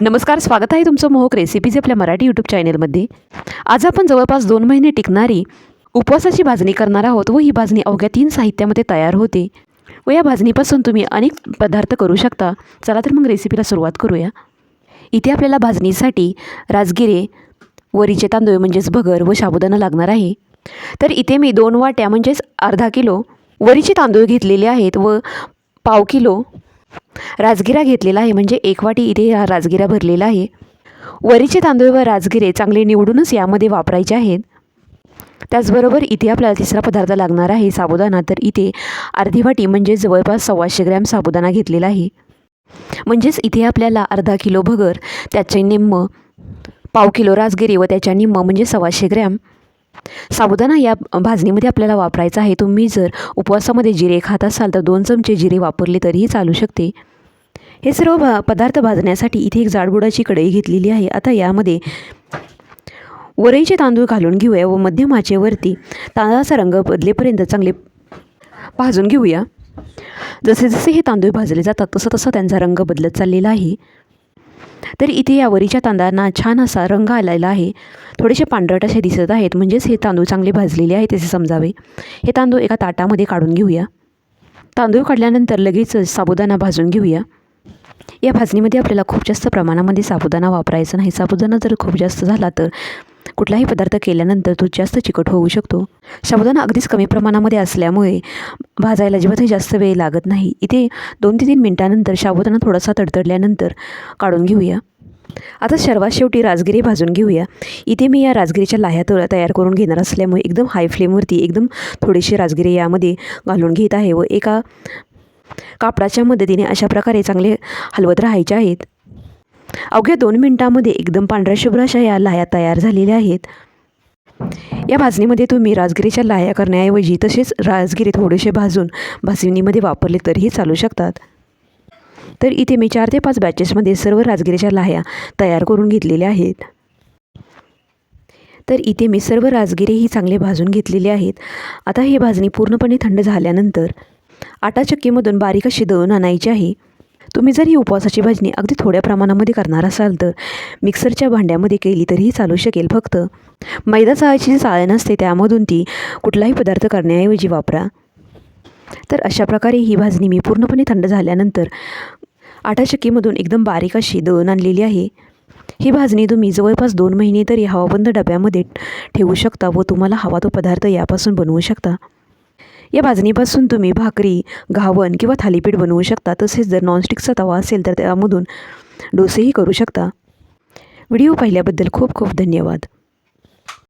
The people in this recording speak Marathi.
नमस्कार स्वागत आहे तुमचं मोहक रेसिपीज आपल्या मराठी यूट्यूब चॅनेलमध्ये आज आपण जवळपास दोन महिने टिकणारी उपवासाची भाजणी करणार आहोत व ही भाजणी अवघ्या तीन साहित्यामध्ये तयार होते. व या भाजणीपासून तुम्ही अनेक पदार्थ करू शकता. चला तर मग रेसिपीला सुरुवात करूया. इथे आपल्याला भाजणीसाठी राजगिरे वरीचे तांदूळ म्हणजेच भगर व साबुदाणा लागणार आहे. तर इथे मी दोन वाट्या म्हणजेच अर्धा किलो वरीचे तांदूळ घेतलेले आहेत व पाव किलो राजगिरा घेतलेला आहे. म्हणजे एक वाटी इथे हा राजगिरा भरलेला आहे. वरीचे तांदूळ व राजगिरे चांगले निवडूनच यामध्ये वापरायचे आहेत. त्याचबरोबर इथे आपल्याला तिसरा पदार्थ लागणार आहे साबुदाणा. तर इथे अर्धी वाटी म्हणजे जवळपास सव्वाशे ग्रॅम साबुदाणा घेतलेला आहे. म्हणजेच इथे आपल्याला अर्धा किलो भगर त्याचे निम्म पाव किलो राजगिरी व त्याच्या निम्म म्हणजे सव्वाशे ग्रॅम साबुदाणा या भाजणीमध्ये आपल्याला वापरायचा आहे. तुम्ही जर उपवासामध्ये जिरे खात असाल तर दोन चमचे जिरे वापरले तरीही चालू शकते. हे सर्व भा पदार्थ भाजण्यासाठी इथे एक जाडबुडाची कढई घेतलेली आहे. आता यामध्ये वरईचे तांदूळ घालून घेऊया व मध्यम आचेवरती तांदळाचा रंग बदलेपर्यंत चांगले भाजून घेऊया. जसे जसे हे तांदूळ भाजले जातात तसं तसं त्यांचा रंग बदलत चाललेला आहे. तर इथे या वरीच्या तांदळांना छान असा रंग आलेला आहे. थोडेसे पांढरट असे दिसत आहेत. म्हणजेच हे तांदूळ चांगले भाजलेले आहेत असे समजावे. हे तांदूळ एका ताटामध्ये काढून घेऊया. तांदूळ काढल्यानंतर लगेच साबुदाणा भाजून घेऊया. या भाजणीमध्ये आपल्याला खूप जास्त प्रमाणामध्ये साबुदाणा वापरायचा नाही. साबुदाणा जर खूप जास्त झाला तर कुठलाही पदार्थ केल्यानंतर तो जास्त चिकट होऊ शकतो. साबुदाणा अगदीच कमी प्रमाणामध्ये असल्यामुळे भाजायला अजिबातही जास्त वेळ लागत नाही. इथे दोन ते तीन मिनटानंतर साबुदाणा थोडासा तडतडल्यानंतर काढून घेऊया. आता सर्वात शेवटी राजगिरी भाजून घेऊया. इथे मी या राजगिरीच्या लाह्या तयार करून घेणार असल्यामुळे एकदम हाय फ्लेमवरती एकदम थोडीशी राजगिरी यामध्ये घालून घेत आहे व एका कापडाच्या मदतीने अशा प्रकारे चांगले हलवत राहायचे आहेत. अवघ्या दोन मिनटामध्ये एकदम पांढऱ्या शुभ्र अशा या लाह्या तयार झालेल्या आहेत. या भाजणीमध्ये तुम्ही राजगिरीच्या लाह्या करण्याऐवजी तसेच राजगिरी थोडेसे भाजून भाजणीमध्ये वापरले तरीही चालू शकतात. तर इथे मी चार ते पाच बॅचेसमध्ये सर्व राजगिरीच्या लाह्या तयार करून घेतलेल्या आहेत. तर इथे मी सर्व राजगिरीही चांगले भाजून घेतलेले आहेत. आता ही भाजणी पूर्णपणे थंड झाल्यानंतर आटा चक्कीमधून बारीक अशी दळून आणायची आहे. तुम्ही जर ही उपवासाची भाजणी अगदी थोड्या प्रमाणामध्ये करणार असाल तर मिक्सरच्या भांड्यामध्ये केली तरीही चालू शकेल फक्त. मैदा चहाची जी चाळण असते त्यामधून ती कुठलाही पदार्थ करण्याऐवजी वापरा. तर अशा प्रकारे ही भाजणी मी पूर्णपणे थंड झाल्यानंतर आटा चक्कीमधून एकदम बारीक अशी दळून आणलेली आहे. ही भाजणी तुम्ही जवळपास दोन महिने तरी हवाबंद डब्यामध्ये ठेवू शकता व तुम्हाला हवा तो पदार्थ यापासून बनवू शकता. या भाजणीपासून तुम्ही भाकरी घावण किंवा थालीपीठ बनवू शकता. तसेच जर नॉनस्टिकचा तवा असेल तर त्यामधून डोसेही करू शकता. व्हिडिओ पाहिल्याबद्दल खूप खूप धन्यवाद.